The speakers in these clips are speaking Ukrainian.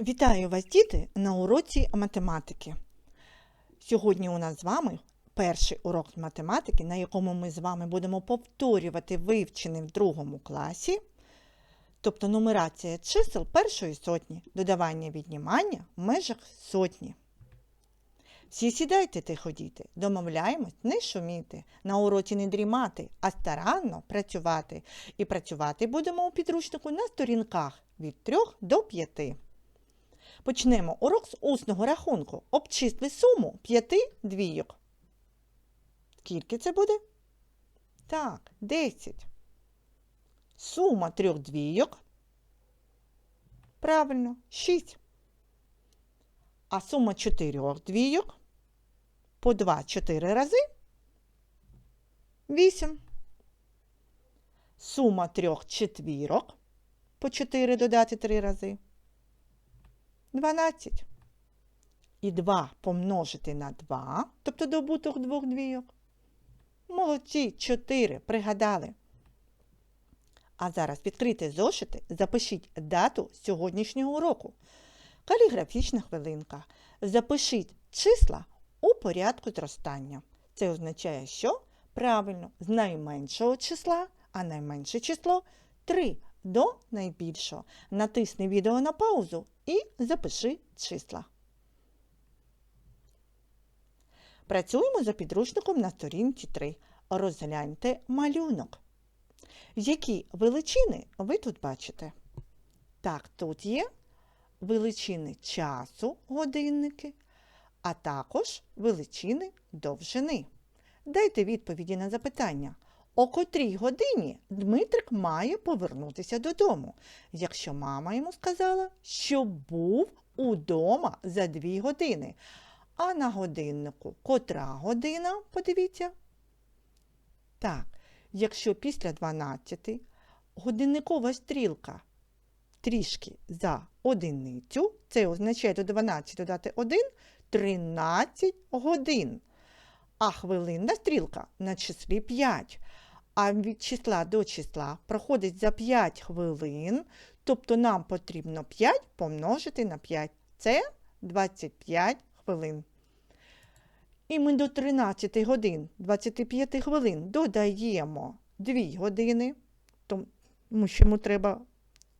Вітаю вас, діти, на уроці математики. Сьогодні у нас з вами перший урок з математики, на якому ми з вами будемо повторювати вивчений в другому класі, тобто нумерація чисел першої сотні, додавання віднімання в межах сотні. Всі сідайте тихо, діти, домовляємось не шуміти, на уроці не дрімати, а старанно працювати. І працювати будемо у підручнику на сторінках від 3 до 5. Почнемо урок з усного рахунку. Обчисли суму п'яти двійок. Скільки це буде? Так, 10. Сума трьох двійок. Правильно, 6. А сума чотирьох двійок по 2 4 рази 8. Сума трьох четвірок по 4 додати 3 рази 12. І 2 помножити на 2, тобто добуток двох двійок. Молодці, 4, пригадали. А зараз відкрийте зошити, запишіть дату сьогоднішнього уроку. Каліграфічна хвилинка. Запишіть числа у порядку зростання. Це означає, що правильно з найменшого числа, а найменше число 3 до найбільшого. Натисни відео на паузу і запиши числа. Працюємо за підручником на сторінці 3. Розгляньте малюнок. Які величини ви тут бачите? Так, тут є величини часу, годинники, а також величини довжини. Дайте відповіді на запитання. О котрій годині Дмитрик має повернутися додому, якщо мама йому сказала, що був удома за дві години. А на годиннику котра година, подивіться. Так, якщо після 12 годинникова стрілка трішки за одиницю, це означає до 12 додати 1 13 годин. А хвилинна стрілка на числі 5. А від числа до числа проходить за 5 хвилин, тобто нам потрібно 5 помножити на 5. Це 25 хвилин. І ми до 13 годин 25 хвилин додаємо 2 години, тому що йому треба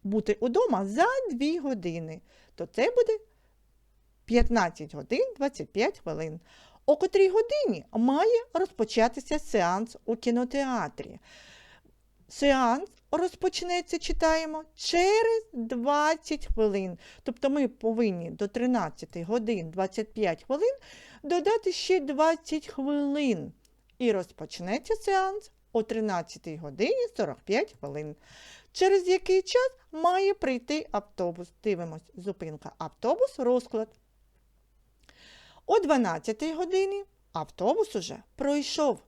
бути вдома за 2 години. То це буде 15 годин 25 хвилин. О котрій годині має розпочатися сеанс у кінотеатрі. Сеанс розпочнеться, читаємо, через 20 хвилин. Тобто ми повинні до 13 годин 25 хвилин додати ще 20 хвилин. І розпочнеться сеанс о 13 годині 45 хвилин. Через який час має прийти автобус? Дивимось, зупинка автобус, розклад. О 12 годині автобус уже пройшов.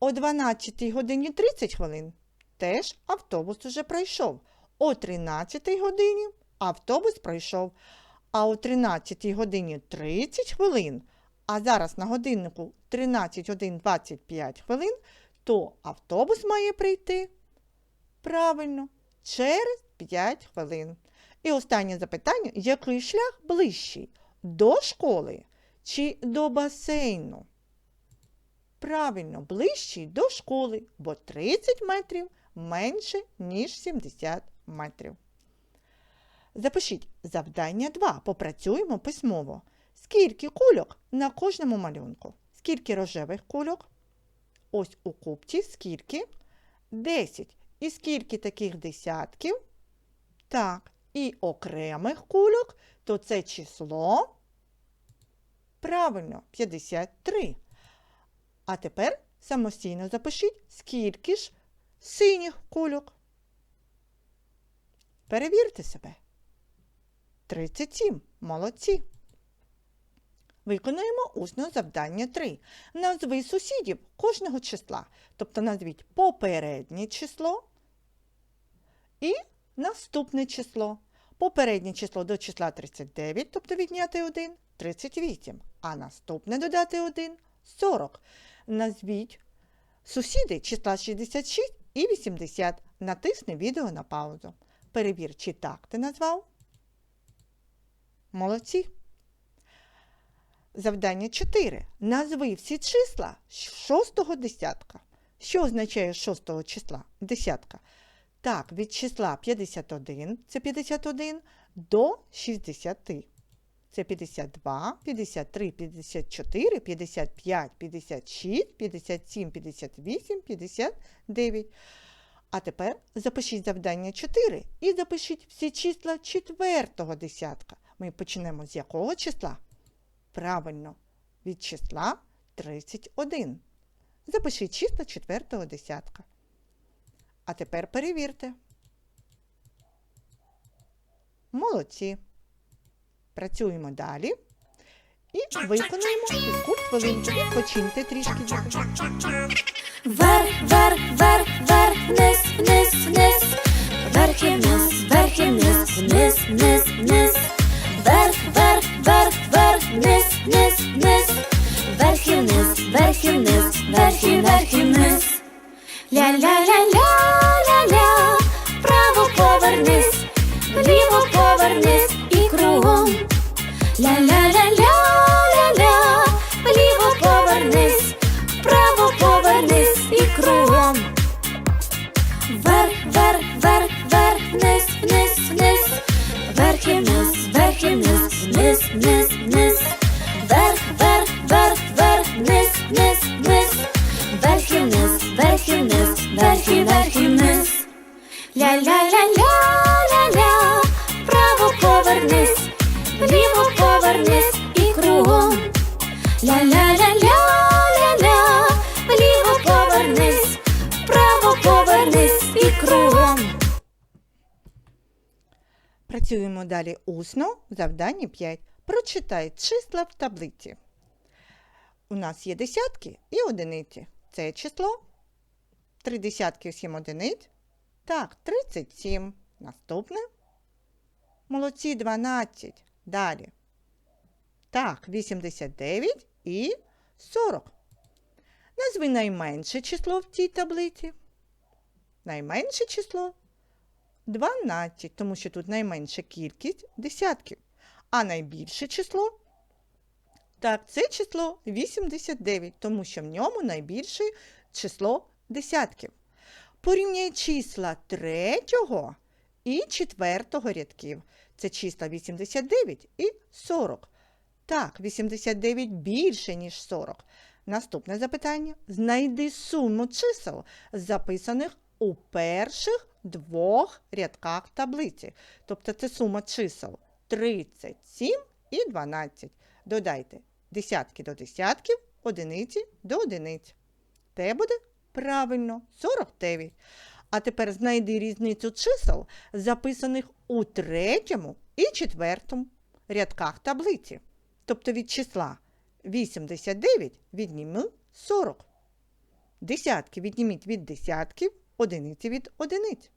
О 12 годині 30 хвилин теж автобус уже пройшов. О 13 годині автобус пройшов. А о 13 годині 30 хвилин, а зараз на годиннику 13 годин 25 хвилин, то автобус має прийти правильно через 5 хвилин. І останнє запитання: який шлях ближчий? До школи чи до басейну? Правильно, ближчий до школи, бо 30 метрів менше, ніж 70 метрів. Запишіть завдання 2. Попрацюємо письмово. Скільки кульок на кожному малюнку? Скільки рожевих кульок? Ось у купці скільки? 10. І скільки таких десятків? Так, і окремих кульок, то це число. Правильно, 53. А тепер самостійно запишіть, скільки ж синіх кульок. Перевірте себе. 37. Молодці. Виконуємо усне завдання 3. Назви сусідів кожного числа. Тобто назвіть попереднє число і наступне число. Попереднє число до числа 39, тобто відняти 1 38. А наступне додати 1 40. Назвіть сусіди числа 66 і 80. Натисни відео на паузу. Перевір, чи так ти назвав. Молодці. Завдання 4. Назви всі числа шостого десятка. Що означає шостого числа? Десятка. Так, від числа 51, це 51, до 60. Це 52, 53, 54, 55, 56, 57, 58, 59. А тепер запишіть завдання 4 і запишіть всі числа четвертого десятка. Ми почнемо з якого числа? Правильно, від числа 31. Запишіть числа четвертого десятка. А тепер перевірте. Молодці. Працюємо далі. І виконаємо фізкульт хвилинку. Починьте трішки. діти. Вверх, вверх, вверх, вверх, вниз, вниз, вниз, вверх і вниз, вверх і вниз, вниз, вниз, вниз, вверх, вверх, вверх, вверх, вниз, вниз, вниз, вверх і вниз, вверх і вниз, вверх і вверх і вниз. Ля-ля-ля-ля-ля-ля, вправо повернись, вліво повернись і кругом. Ля-ля-ля-ля-ля-ля, Ля-ля-ля-ля-ля-ля, і кругом. Працюємо далі усно. Завдання 5. Прочитай числа в таблиці. У нас є десятки і одиниці. Це число. Три десятки, сім одиниць. Так, 37. Наступне. Молодці 12. Далі. Так, 89 і 40. Назви найменше число в цій таблиці. Найменше число 12, тому що тут найменша кількість десятків. А найбільше число так, це число 89, тому що в ньому найбільше число десятків. Порівняй числа третього і четвертого рядків. Це числа 89 і 40. Так, 89 більше, ніж 40. Наступне запитання. Знайди суму чисел, записаних у перших двох рядках таблиці. Тобто це сума чисел 37 і 12. Додайте десятки до десятків, одиниці до одиниць. Те буде правильно 49. А тепер знайди різницю чисел, записаних у третьому і четвертому рядках таблиці. Тобто від числа 89 відніми 40. Десятки відніміть від десятків, одиниці від одиниць.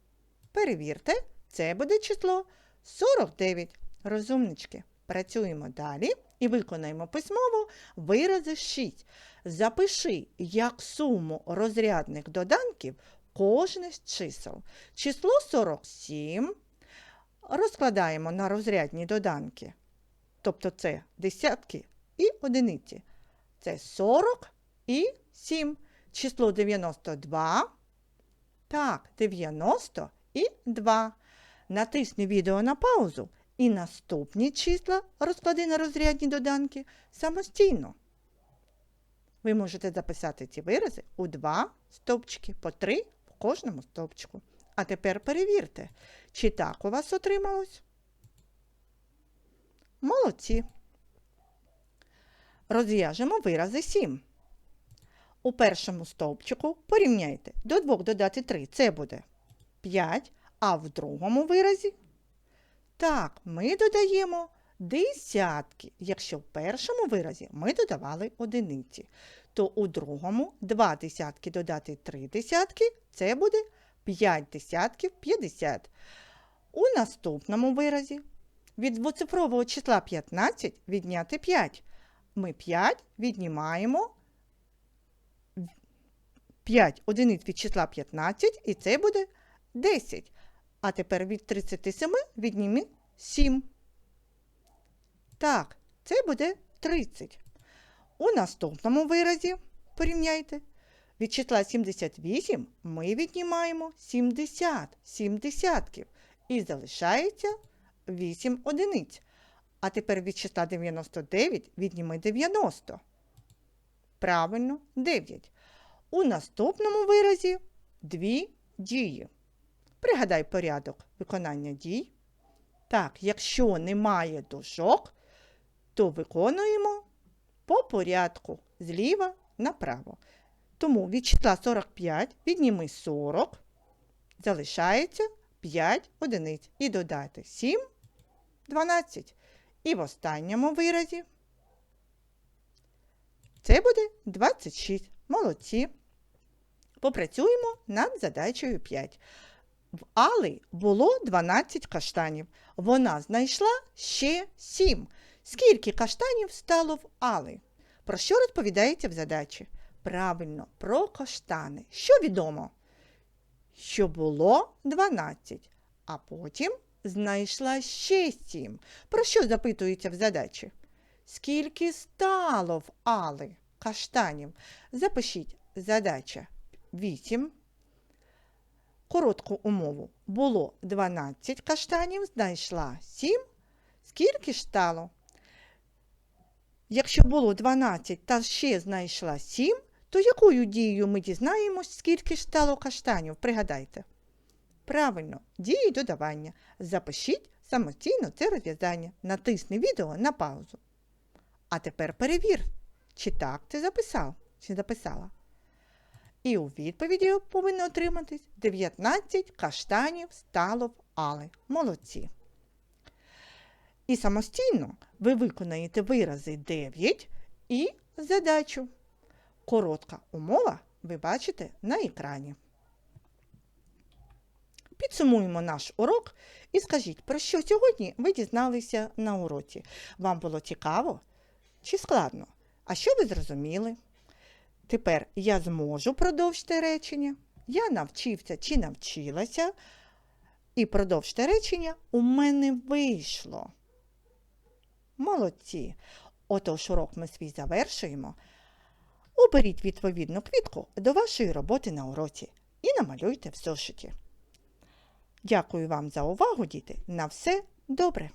Перевірте, це буде число 49. Розумнички. Працюємо далі і виконаємо письмово вирази 6. Запиши як суму розрядних доданків кожне з чисел. Число 47 розкладаємо на розрядні доданки. Тобто це десятки і одиниці. Це 40 і 7. Число 92. Так, 90 і 2. Натисни відео на паузу і наступні числа розклади на розрядні доданки самостійно. Ви можете записати ці вирази у два стовпчики, по три в кожному стовпчику. А тепер перевірте, чи так у вас отрималось. Молодці. Розв'яжемо вирази 7. У першому стовпчику порівняйте до 2 додати 3 це буде 5, а в другому виразі так, ми додаємо десятки. Якщо в першому виразі ми додавали одиниці, то у другому 2 десятки додати 3 десятки це буде 5 десятків 50. У наступному виразі від двоцифрового числа 15 відняти 5. Ми 5 віднімаємо 5 одиниць від числа 15, і це буде 10. А тепер від 37 віднімі 7. Так, це буде 30. У наступному виразі порівняйте. Від числа 78 ми віднімаємо 70 7 і залишається 8 одиниць. А тепер від числа 99 відніми 90. Правильно, 9. У наступному виразі дві дії. Пригадай порядок виконання дій. Так, якщо немає дужок, то виконуємо по порядку зліва направо. Тому від числа 45 відніми 40, залишається 5 одиниць. І додати 7, 12. І в останньому виразі це буде 26. Молодці. Попрацюємо над задачею 5. В Али було 12 каштанів. Вона знайшла ще 7. Скільки каштанів стало в Али? Про що розповідається в задачі? Правильно, про каштани. Що відомо? Що було 12, а потім знайшла ще 7. Про що запитується в задачі? Скільки стало в Али каштанів? Запишіть задача 8. Коротку умову. Було 12 каштанів, знайшла 7. Скільки стало? Якщо було 12 та ще знайшла 7, то якою дією ми дізнаємось, скільки стало каштанів? Пригадайте. Правильно, дії додавання. Запишіть самостійно це розв'язання. Натисни відео на паузу. А тепер перевір, чи так ти записав, чи записала. І у відповіді повинно отриматись 19 каштанів стало в але. Молодці. І самостійно ви виконаєте вирази 9 і задачу. Коротка умова ви бачите на екрані. Підсумуємо наш урок і скажіть, про що сьогодні ви дізналися на уроці. Вам було цікаво чи складно? А що ви зрозуміли? Тепер я зможу продовжити речення. Я навчився чи навчилася. І продовжте речення у мене вийшло. Молодці. Отож, урок ми свій завершуємо. Оберіть відповідну квітку до вашої роботи на уроці і намалюйте в зошиті. Дякую вам за увагу, діти. На все добре!